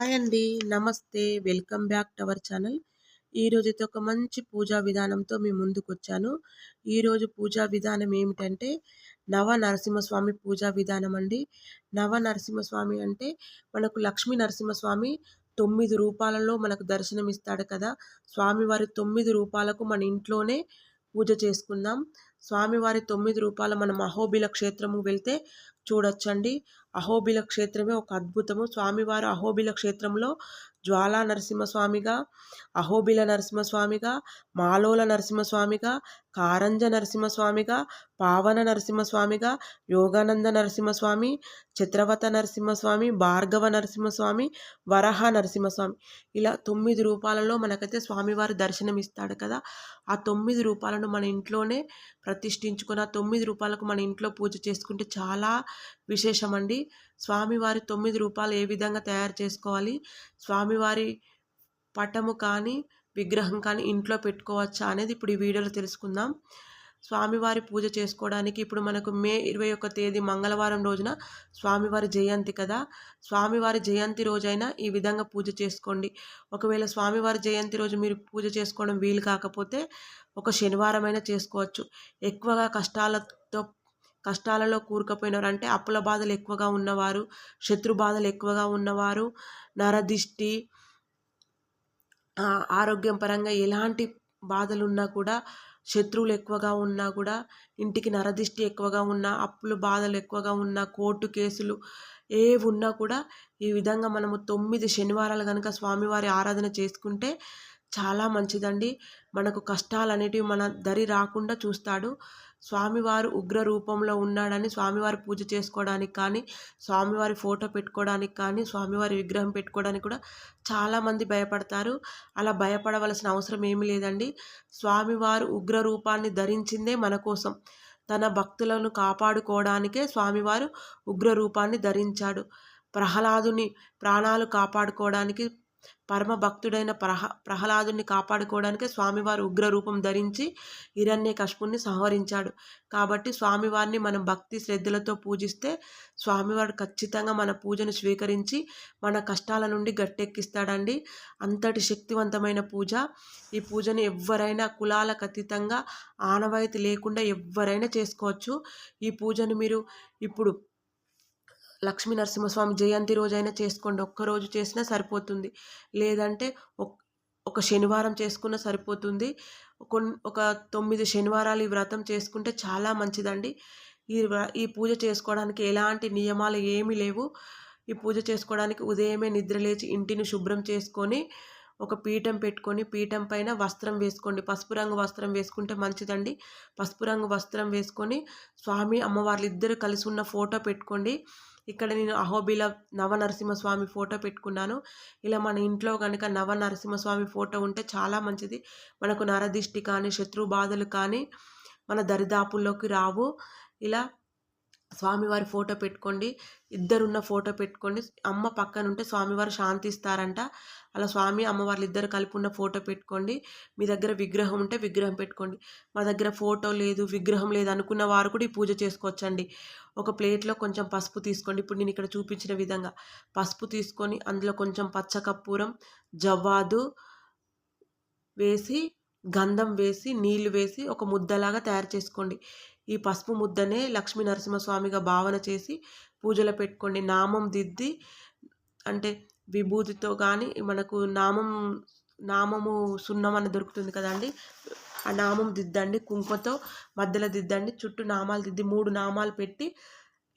Hi అండి. నమస్తే. Welcome back to our channel. ఈరోజు అయితే ఒక మంచి పూజా విధానంతో మీ ముందుకు వచ్చాను ఈరోజు పూజా విధానం ఏమిటంటే నవ నరసింహస్వామి పూజా విధానం అండి. నవ నరసింహస్వామి అంటే మనకు లక్ష్మీ నరసింహస్వామి తొమ్మిది రూపాలలో మనకు దర్శనం ఇస్తాడు కదా. స్వామివారి తొమ్మిది రూపాలకు మన ఇంట్లోనే పూజ చేసుకుందాం. స్వామివారి తొమ్మిది రూపాల మనం అహోబిల క్షేత్రము వెళ్తే చూడొచ్చండి. అహోబిల క్షేత్రమే ఒక అద్భుతము. స్వామివారు అహోబిల క్షేత్రంలో జ్వాలా నరసింహస్వామిగా అహోబిల నరసింహస్వామిగా మాలోల నరసింహస్వామిగా కారంజ నరసింహస్వామిగా పావన నరసింహస్వామిగా యోగానంద నరసింహస్వామి చిత్రవత నరసింహస్వామి భార్గవ నరసింహస్వామి వరహ నరసింహస్వామి. ఇలా తొమ్మిది రూపాలలో మనకైతే స్వామివారి దర్శనం ఇస్తాడు కదా. ఆ తొమ్మిది రూపాలను మన ఇంట్లోనే ప్రతిష్ఠించుకుని ఆ తొమ్మిది రూపాయలకు మన ఇంట్లో పూజ చేసుకుంటే చాలా విశేషమండి. స్వామివారి తొమ్మిది రూపాయలు ఏ విధంగా తయారు చేసుకోవాలి? స్వామివారి పటము కానీ విగ్రహం కానీ ఇంట్లో పెట్టుకోవచ్చా అనేది ఇప్పుడు ఈ వీడియోలో తెలుసుకుందాం. స్వామివారి పూజ చేసుకోవడానికి ఇప్పుడు మనకు మే ఇరవై ఒక్క తేదీ మంగళవారం రోజున స్వామివారి జయంతి కదా. స్వామివారి జయంతి రోజైనా ఈ విధంగా పూజ చేసుకోండి. ఒకవేళ స్వామివారి జయంతి రోజు మీరు పూజ చేసుకోవడం వీలు కాకపోతే ఒక శనివారం అయినా చేసుకోవచ్చు. ఎక్కువగా కష్టాలతో కష్టాలలో కూరుకుపోయినవారు అంటే అప్పుల బాధలు ఎక్కువగా ఉన్నవారు శత్రు బాధలు ఎక్కువగా ఉన్నవారు నరదిష్టి ఆరోగ్యం పరంగా ఎలాంటి బాధలు ఉన్నా కూడా శత్రువులు ఎక్కువగా ఉన్నా కూడా ఇంటికి నరదిష్టి ఎక్కువగా ఉన్నా అప్పులు బాధలు ఎక్కువగా ఉన్నా కోర్టు కేసులు ఏవి ఉన్నా కూడా ఈ విధంగా మనము తొమ్మిది శనివారాలు కనుక స్వామివారి ఆరాధన చేసుకుంటే చాలా మంచిదండి. మనకు కష్టాలు అనేటివి మన దరి రాకుండా చూస్తాడు. స్వామివారు ఉగ్ర రూపంలో ఉన్నాడని స్వామివారి పూజ చేసుకోవడానికి కానీ స్వామివారి ఫోటో పెట్టుకోవడానికి కానీ స్వామివారి విగ్రహం పెట్టుకోవడానికి కూడా చాలామంది భయపడతారు. అలా భయపడవలసిన అవసరం ఏమీ లేదండి. స్వామివారు ఉగ్ర రూపాన్ని ధరించిందే మన కోసం. తన భక్తులను కాపాడుకోవడానికే స్వామివారు ఉగ్ర రూపాన్ని ధరించాడు. ప్రహ్లాదుని ప్రాణాలు కాపాడుకోవడానికి పరమ భక్తుడైన ప్రహ ప్రహ్లాదుని కాపాడుకోవడానికే స్వామివారు ఉగ్ర రూపం ధరించి హిరణ్య కష్పుని సంహరించాడు. కాబట్టి స్వామివారిని మనం భక్తి శ్రద్ధలతో పూజిస్తే స్వామివారు ఖచ్చితంగా మన పూజను స్వీకరించి మన కష్టాల నుండి గట్టెక్కిస్తాడండి. అంతటి శక్తివంతమైన పూజ. ఈ పూజను ఎవరైనా కులాలకు అతీతంగా ఆనవాయితీ లేకుండా ఎవరైనా చేసుకోవచ్చు. ఈ పూజను మీరు ఇప్పుడు లక్ష్మీ నరసింహస్వామి జయంతి రోజైనా చేసుకోండి. ఒక్కరోజు చేసినా సరిపోతుంది. లేదంటే ఒక శనివారం చేసుకున్నా సరిపోతుంది. ఒక తొమ్మిది శనివారాలు ఈ వ్రతం చేసుకుంటే చాలా మంచిదండి. ఈ ఈ పూజ చేసుకోవడానికి ఎలాంటి నియమాలు ఏమీ లేవు. ఈ పూజ చేసుకోవడానికి ఉదయమే నిద్ర లేచి ఇంటిని శుభ్రం చేసుకొని ఒక పీఠం పెట్టుకొని పీఠం పైన వస్త్రం వేసుకోండి. పసుపు రంగు వస్త్రం వేసుకుంటే మంచిదండి. పసుపు రంగు వస్త్రం వేసుకొని స్వామి అమ్మవార్లు ఇద్దరు కలిసి ఉన్న ఫోటో పెట్టుకోండి. ఇక్కడ నేను అహోబిల నవనరసింహస్వామి ఫోటో పెట్టుకున్నాను. ఇలా మన ఇంట్లో కనుక నవనరసింహస్వామి ఫోటో ఉంటే చాలా మంచిది. మనకు నరదిష్టి కానీ శత్రు బాధలు కానీ మన దరిదాపుల్లోకి రావు. ఇలా స్వామివారి ఫోటో పెట్టుకోండి. ఇద్దరున్న ఫోటో పెట్టుకోండి. అమ్మ పక్కన ఉంటే స్వామివారు శాంతి ఇస్తారంట అలా స్వామి అమ్మవార్లు ఇద్దరు కలిపి ఉన్న ఫోటో పెట్టుకోండి. మీ దగ్గర విగ్రహం ఉంటే విగ్రహం పెట్టుకోండి. మా దగ్గర ఫోటో లేదు విగ్రహం లేదు అనుకున్న వారు కూడా ఈ పూజ చేసుకోవచ్చండి. ఒక ప్లేట్లో కొంచెం పసుపు తీసుకోండి. ఇప్పుడు నేను ఇక్కడ చూపించిన విధంగా పసుపు తీసుకొని అందులో కొంచెం పచ్చకప్పూరం జవ్వాదు వేసి గంధం వేసి నీళ్ళు వేసి ఒక ముద్దలాగా తయారు చేసుకోండి. ఈ పసుపు ముద్దనే లక్ష్మీ నరసింహస్వామిగా భావన చేసి పూజలో పెట్టుకోండి నామం దిద్ది అంటే విభూతితో కానీ మనకు నామం నామము సున్నం అని దొరుకుతుంది కదండి. ఆ నామం దిద్దండి కుంకుమతో మధ్యలో దిద్దండి చుట్టూ నామాలు దిద్ది మూడు నామాలు పెట్టి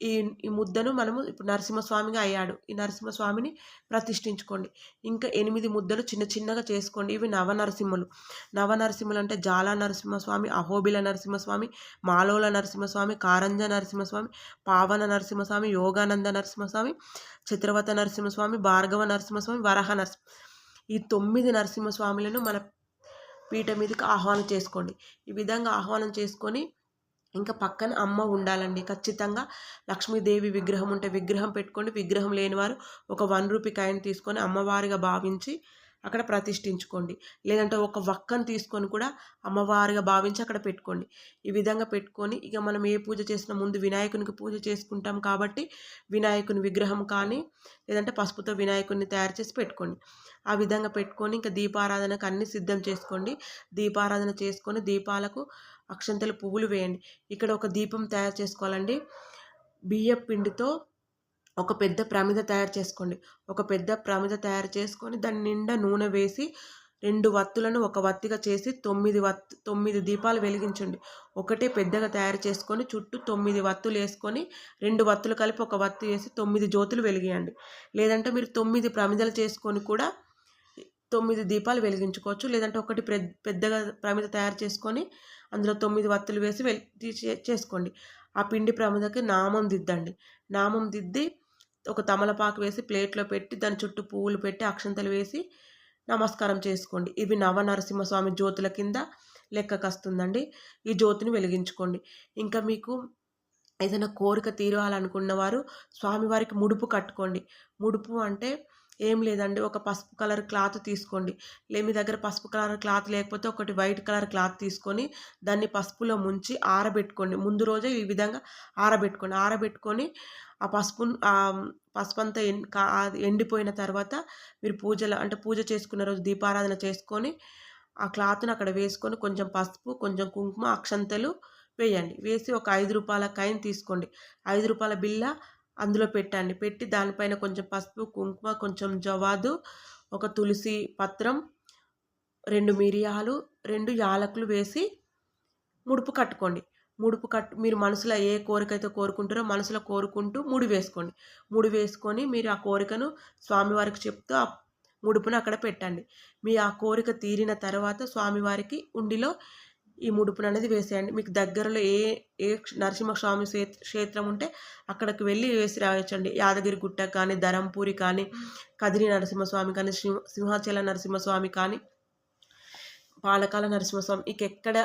ఈ ఈ ముద్దను మనము ఇప్పుడు నరసింహస్వామిగా అయ్యాడు. ఈ నరసింహస్వామిని ప్రతిష్ఠించుకోండి. ఇంకా ఎనిమిది ముద్దలు చిన్న చిన్నగా చేసుకోండి. ఇవి నవ నరసింహులు నవ నరసింహులు అంటే జాలా నరసింహస్వామి అహోబిల నరసింహస్వామి మాలోల నరసింహస్వామి కారంజ నరసింహస్వామి పావన నరసింహస్వామి యోగానంద నరసింహస్వామి చిత్రవత నరసింహస్వామి భార్గవ నరసింహస్వామి వరహ నరసింహ ఈ తొమ్మిది నరసింహస్వాములను మన పీఠ మీదకి ఆహ్వానం చేసుకోండి. ఈ విధంగా ఆహ్వానం చేసుకొని ఇంకా పక్కన అమ్మ ఉండాలండి. ఖచ్చితంగా లక్ష్మీదేవి విగ్రహం ఉంటే విగ్రహం పెట్టుకోండి. విగ్రహం లేనివారు ఒక వన్ రూపీ కాయిన్ తీసుకొని అమ్మవారిగా భావించి అక్కడ ప్రతిష్ఠించుకోండి. లేదంటే ఒక వక్కను తీసుకొని కూడా అమ్మవారిగా భావించి అక్కడ పెట్టుకోండి. ఈ విధంగా పెట్టుకొని ఇక మనం ఏ పూజ చేసిన ముందు వినాయకునికి పూజ చేసుకుంటాం కాబట్టి వినాయకుని విగ్రహం కానీ లేదంటే పసుపుతో వినాయకుడిని తయారు చేసి పెట్టుకోండి. ఆ విధంగా పెట్టుకొని ఇంకా దీపారాధనకు అన్ని సిద్ధం చేసుకోండి. దీపారాధన చేసుకొని దీపాలకు అక్షంతలు పువ్వులు వేయండి. ఇక్కడ ఒక దీపం తయారు చేసుకోవాలండి. బియ్యం పిండితో ఒక పెద్ద ప్రమిద తయారు చేసుకోండి. ఒక పెద్ద ప్రమిద తయారు చేసుకొని దాని నిండా నూనె వేసి రెండు వత్తులను ఒక వత్తిగా చేసి తొమ్మిది వత్ తొమ్మిది దీపాలు వెలిగించండి. ఒకటే పెద్దగా తయారు చేసుకొని చుట్టూ తొమ్మిది వత్తులు వేసుకొని రెండు వత్తులు కలిపి ఒక వత్తు వేసి తొమ్మిది జ్యోతులు వెలిగియండి. లేదంటే మీరు తొమ్మిది ప్రమిదలు చేసుకొని కూడా తొమ్మిది దీపాలు వెలిగించుకోవచ్చు. లేదంటే ఒకటి పెద్దగా ప్రమిద తయారు చేసుకొని అందులో తొమ్మిది వత్తులు వేసి వెలి చేసుకోండి. ఆ పిండి ప్రమిదకి నామం దిద్దండి. నామం దిద్ది ఒక తమలపాకు వేసి ప్లేట్లో పెట్టి దాని చుట్టూ పువ్వులు పెట్టి అక్షంతలు వేసి నమస్కారం చేసుకోండి. ఇవి నవ నరసింహస్వామి జ్యోతుల కింద లెక్కకు వస్తుందండి ఈ జ్యోతిని వెలిగించుకోండి. ఇంకా మీకు ఏదైనా కోరిక తీరాలనుకున్న వారు స్వామివారికి ముడుపు కట్టుకోండి. ముడుపు అంటే ఏం లేదండి. ఒక పసుపు కలర్ క్లాత్ తీసుకోండి. లే మీ దగ్గర పసుపు కలర్ క్లాత్ లేకపోతే ఒకటి వైట్ కలర్ క్లాత్ తీసుకొని దాన్ని పసుపులో ముంచి ఆరబెట్టుకోండి. ముందు రోజే ఈ విధంగా ఆరబెట్టుకోండి. ఆరబెట్టుకొని ఆ పసుపు పసుపు అంతా ఎండిపోయిన తర్వాత మీరు పూజలు అంటే పూజ చేసుకున్న రోజు దీపారాధన చేసుకొని ఆ క్లాత్ని అక్కడ వేసుకొని కొంచెం పసుపు కొంచెం కుంకుమ అక్షంతలు వేయండి. వేసి ఒక ఐదు రూపాయల కాయిన్ తీసుకోండి. ఐదు రూపాయల బిల్ల అందులో పెట్టండి. పెట్టి దానిపైన కొంచెం పసుపు కుంకుమ కొంచెం జవాదు ఒక తులసి పత్రం రెండు మిరియాలు రెండు యాలకులు వేసి ముడుపు కట్టుకోండి. ముడుపు కట్టు మీరు మనసులో ఏ కోరిక అయితే కోరుకుంటారో మనసులో కోరుకుంటూ ముడి వేసుకోండి. ముడి వేసుకొని మీరు ఆ కోరికను స్వామివారికి చెప్తూ ఆ ముడుపును అక్కడ పెట్టండి. మీ ఆ కోరిక తీరిన తర్వాత స్వామివారికి ఉండిలో ఈ ముడుపులు అనేది వేసేయండి. మీకు దగ్గరలో ఏ ఏ నరసింహస్వామి క్షేత్రం ఉంటే అక్కడికి వెళ్ళి వేసి రావచ్చండి యాదగిరి గుట్ట కానీ ధరంపూరి కానీ కదిరి నరసింహస్వామి కానీ సింహాచల నరసింహస్వామి కానీ పాలకాల నరసింహస్వామి. ఇక ఎక్కడ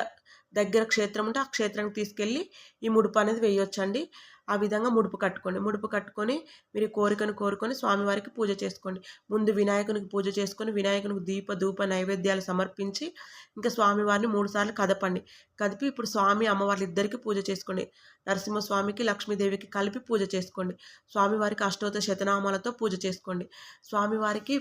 దగ్గర క్షేత్రం ఉంటే ఆ క్షేత్రానికి తీసుకెళ్ళి ఈ ముడుపు అనేది వేయొచ్చండి. ఆ విధంగా ముడుపు కట్టుకోండి. ముడుపు కట్టుకొని మీరు కోరికను కోరుకొని స్వామివారికి పూజ చేసుకోండి. ముందు వినాయకునికి పూజ చేసుకొని వినాయకునికి దీప ధూప నైవేద్యాలు సమర్పించి ఇంకా స్వామివారిని మూడుసార్లు కదపండి. కదిపి ఇప్పుడు స్వామి అమ్మవారి ఇద్దరికి పూజ చేసుకోండి. నరసింహస్వామికి లక్ష్మీదేవికి కలిపి పూజ చేసుకోండి. స్వామివారికి అష్టోత్తర శతనామాలతో పూజ చేసుకోండి. స్వామివారికి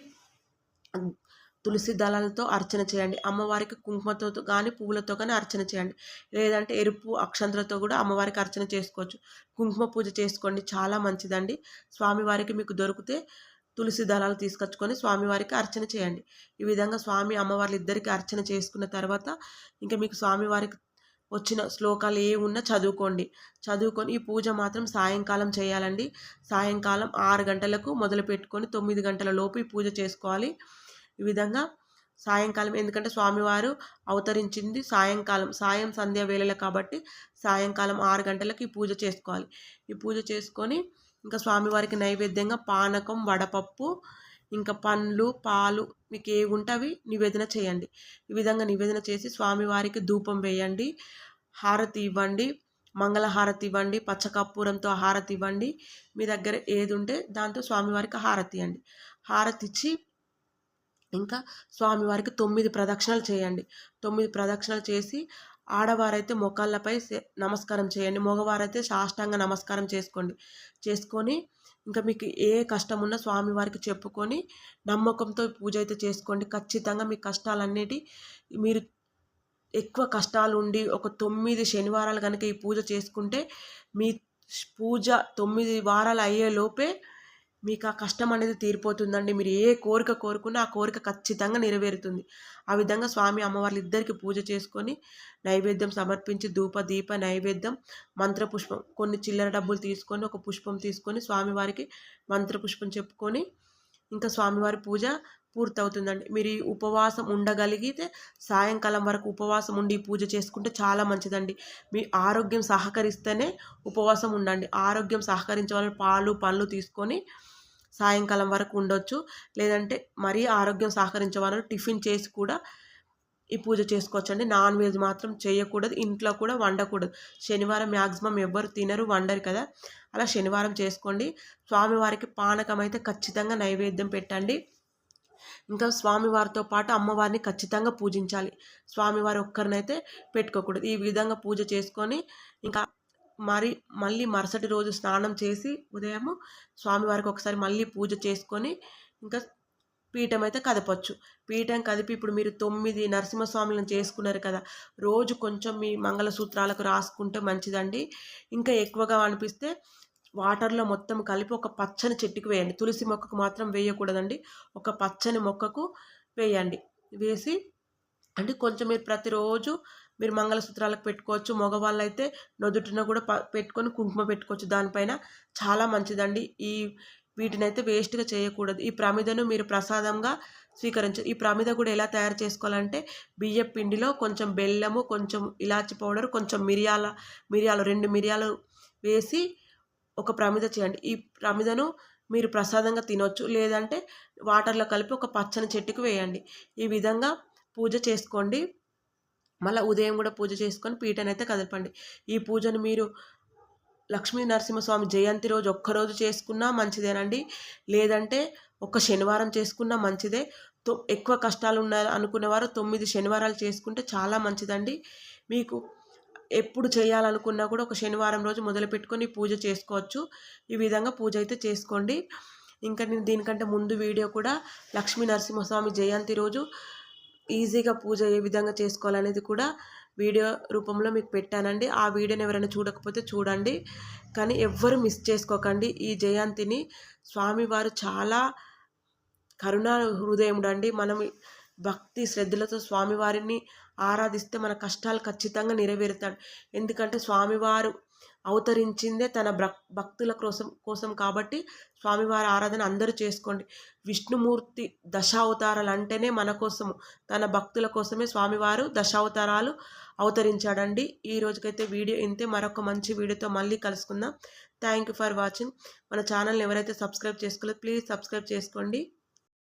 తులసి దళాలతో అర్చన చేయండి. అమ్మవారికి కుంకుమతో కానీ పువ్వులతో కానీ అర్చన చేయండి. లేదంటే ఎరుపు అక్షంతలతో కూడా అమ్మవారికి అర్చన చేసుకోవచ్చు. కుంకుమ పూజ చేసుకోండి. చాలా మంచిదండి. స్వామివారికి మీకు దొరికితే తులసి దళాలు తీసుకొచ్చుకొని స్వామివారికి అర్చన చేయండి. ఈ విధంగా స్వామి అమ్మవారి ఇద్దరికి అర్చన చేసుకున్న తర్వాత ఇంకా మీకు స్వామివారికి వచ్చిన శ్లోకాలు ఏ ఉన్నా చదువుకోండి. చదువుకొని ఈ పూజ మాత్రం సాయంకాలం చేయాలండి. సాయంకాలం ఆరు గంటలకు మొదలు పెట్టుకొని తొమ్మిది గంటల లోపు ఈ పూజ చేసుకోవాలి. ఈ విధంగా సాయంకాలం ఎందుకంటే స్వామివారు అవతరించింది సాయంకాలం సాయం సంధ్య వేళల కాబట్టి సాయంకాలం ఆరు గంటలకు ఈ పూజ చేసుకోవాలి. ఈ పూజ చేసుకొని ఇంకా స్వామివారికి నైవేద్యంగా పానకం వడపప్పు ఇంకా పండ్లు పాలు మీకు ఏవి ఉంటే అవి నివేదన చేయండి. ఈ విధంగా నివేదన చేసి స్వామివారికి ధూపం వేయండి హారతి ఇవ్వండి మంగళహారతి ఇవ్వండి పచ్చకర్పూరంతో హారతి ఇవ్వండి మీ దగ్గర ఏది ఉంటే దాంతో స్వామివారికి హారతి ఇవ్వండి. హారతి ఇచ్చి ఇంకా స్వామివారికి తొమ్మిది ప్రదక్షిణలు చేయండి. తొమ్మిది ప్రదక్షిణలు చేసి ఆడవారైతే మొక్కళ్ళపై నమస్కారం చేయండి. మగవారైతే సాష్టాంగ నమస్కారం చేసుకోండి. చేసుకొని ఇంకా మీకు ఏ కష్టం ఉన్నా స్వామివారికి చెప్పుకొని నమ్మకంతో పూజ అయితే చేసుకోండి. ఖచ్చితంగా మీ కష్టాలన్నిటి మీరు ఎక్కువ కష్టాలు ఉండి ఒక తొమ్మిది శనివారాలు కనుక ఈ పూజ చేసుకుంటే మీ పూజ తొమ్మిది వారాలు అయ్యే లోపే మీకు ఆ కష్టం అనేది తీరిపోతుందండి. మీరు ఏ కోరిక కోరుకున్నా ఆ కోరిక ఖచ్చితంగా నెరవేరుతుంది. ఆ విధంగా స్వామి అమ్మవార్లు ఇద్దరికి పూజ చేసుకొని నైవేద్యం సమర్పించి ధూప దీప నైవేద్యం మంత్రపుష్పం కొన్ని చిల్లర డబ్బులు తీసుకొని ఒక పుష్పం తీసుకొని స్వామివారికి మంత్రపుష్పం చెప్పుకొని ఇంకా స్వామివారి పూజ పూర్తవుతుందండి. మీరు ఈ ఉపవాసం ఉండగలిగితే సాయంకాలం వరకు ఉపవాసం ఉండి పూజ చేసుకుంటే చాలా మంచిదండి. మీ ఆరోగ్యం సహకరిస్తేనే ఉపవాసం ఉండండి. ఆరోగ్యం సహకరించే వాళ్ళు పాలు పండ్లు తీసుకొని సాయంకాలం వరకు ఉండొచ్చు. లేదంటే మరీ ఆరోగ్యం సహకరించే వాళ్ళు టిఫిన్ చేసి కూడా ఈ పూజ చేసుకోవచ్చండి. నాన్ వెజ్ మాత్రం చేయకూడదు. ఇంట్లో కూడా వండకూడదు. శనివారం మ్యాక్సిమం ఎవ్వరు తినరు వండరు కదా. అలా శనివారం చేసుకోండి. స్వామివారికి పానకం అయితే ఖచ్చితంగా నైవేద్యం పెట్టండి. ఇంకా స్వామివారితో పాటు అమ్మవారిని ఖచ్చితంగా పూజించాలి. స్వామివారి ఒక్కరినైతే పెట్టుకోకూడదు. ఈ విధంగా పూజ చేసుకొని ఇంకా మరి మళ్ళీ మరుసటి రోజు స్నానం చేసి ఉదయం స్వామివారికి ఒకసారి మళ్ళీ పూజ చేసుకొని ఇంకా పీఠం అయితే కదపచ్చు. పీఠం కదిపి ఇప్పుడు మీరు తొమ్మిది నరసింహస్వాములను చేసుకున్నారు కదా రోజు కొంచెం మీ మంగళసూత్రాలకు రాసుకుంటే మంచిదండి. ఇంకా ఎక్కువగా అనిపిస్తే వాటర్లో మొత్తం కలిపి ఒక పచ్చని చెట్టుకు వేయండి. తులసి మొక్కకు మాత్రం వేయకూడదండి. ఒక పచ్చని మొక్కకు వేయండి. వేసి అంటే కొంచెం మీరు ప్రతిరోజు మీరు మంగళసూత్రాలకు పెట్టుకోవచ్చు. మగవాళ్ళు అయితే నొదుటిన కూడా పెట్టుకొని కుంకుమ పెట్టుకోవచ్చు. దానిపైన చాలా మంచిదండి. ఈ వీటిని అయితే వేస్ట్గా చేయకూడదు. ఈ ప్రమిదను మీరు ప్రసాదంగా స్వీకరించు ఈ ప్రమిద కూడా ఎలా తయారు చేసుకోవాలంటే బియ్య పిండిలో కొంచెం బెల్లము కొంచెం ఇలాచి పౌడర్ కొంచెం మిరియాల మిరియాలు రెండు మిరియాలు వేసి ఒక ప్రమిద చేయండి. ఈ ప్రమిదను మీరు ప్రసాదంగా తినొచ్చు. లేదంటే వాటర్లో కలిపి ఒక పచ్చని చెట్టుకు వేయండి. ఈ విధంగా పూజ చేసుకోండి. మళ్ళీ ఉదయం కూడా పూజ చేసుకొని పీటనైతే కదపండి ఈ పూజను మీరు లక్ష్మీ నరసింహస్వామి జయంతి రోజు ఒక్కరోజు చేసుకున్నా మంచిదేనండి. లేదంటే ఒక శనివారం చేసుకున్నా మంచిదే. తొ ఎక్కువ కష్టాలు ఉన్నారు అనుకునేవారు తొమ్మిది శనివారాలు చేసుకుంటే చాలా మంచిదండి. మీకు ఎప్పుడు చేయాలనుకున్నా కూడా ఒక శనివారం రోజు మొదలు పెట్టుకొని పూజ చేసుకోవచ్చు. ఈ విధంగా పూజ అయితే చేసుకోండి. ఇంకా నేను దీనికంటే ముందు వీడియో కూడా లక్ష్మీ నరసింహస్వామి జయంతి రోజు ఈజీగా పూజ ఏ విధంగా చేసుకోవాలనేది కూడా వీడియో రూపంలో మీకు పెట్టానండి. ఆ వీడియోని ఎవరైనా చూడకపోతే చూడండి. కానీ ఎవ్వరు మిస్ చేసుకోకండి. ఈ జయంతిని స్వామివారు చాలా కరుణా హృదయముడు అండి మనం భక్తి శ్రద్ధలతో స్వామివారిని ఆరాధిస్తే మన కష్టాలు ఖచ్చితంగా నెరవేరుతాడు ఎందుకంటే స్వామివారు అవతరించిందే తన భక్తుల కోసం కోసం కాబట్టి స్వామివారి ఆరాధన అందరూ చేసుకోండి. విష్ణుమూర్తి దశావతారాలు అంటేనే మన కోసము తన భక్తుల కోసమే స్వామివారు దశావతారాలు అవతరించాడండి. ఈ రోజుకైతే వీడియో ఇంతే. మరొక మంచి వీడియోతో మళ్ళీ కలుసుకుందాం. Thank you for watching. మన ఛానల్ని ఎవరైతే సబ్స్క్రైబ్ చేసుకోలేదు ప్లీజ్ సబ్స్క్రైబ్ చేసుకోండి.